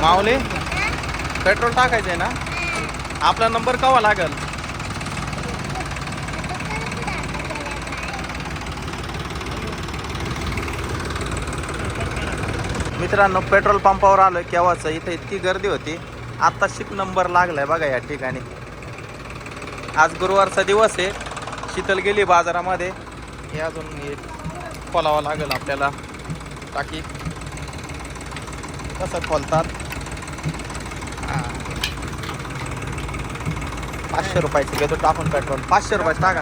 माऊली petrol टाकायचं आहे ना? आपला नंबर कवा लागल? मित्रांनो पेट्रोल पंपावर आलो केव्हाच? इथं इतकी गर्दी होती. आता शिक नंबर लागलाय बघा या ठिकाणी. आज गुरुवारचा दिवस आहे. शीतल गेली बाजारामध्ये. हे अजून हे खोलावं लागेल आपल्याला. टाकी. कसं खोलतात. पाचशे रुपयाचं घेतो टाकून पेट्रोल. पाचशे रुपयाचं टाका.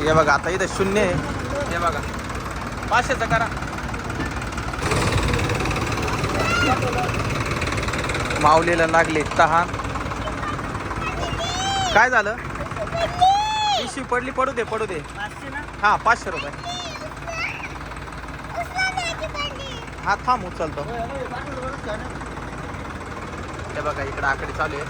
हे बघा आता इथं शून्य आहे. हे बघा. पाचशेचं करा. माऊलीला लागले तहान. काय झालं? पिशवी पडली पडू दे पडू दे. हा पाचशे रुपये. हा थांब उचलतो. हे बघा इकडे आकडे चालू आहे.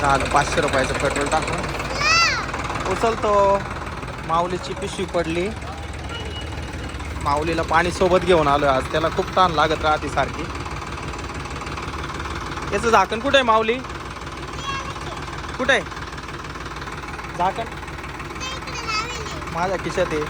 झालं पाचशे रुपयाचं पेट्रोल टाकून. उचलतो. माऊलीची पिशवी पडली. माऊलीला पाणी सोबत घेऊन आलो आज. त्याला खूप ताण लागत राहते सारखी. याचं झाकण कुठे आहे माऊली? कुठे आहे? झाकण माझ्या खिशात आहे.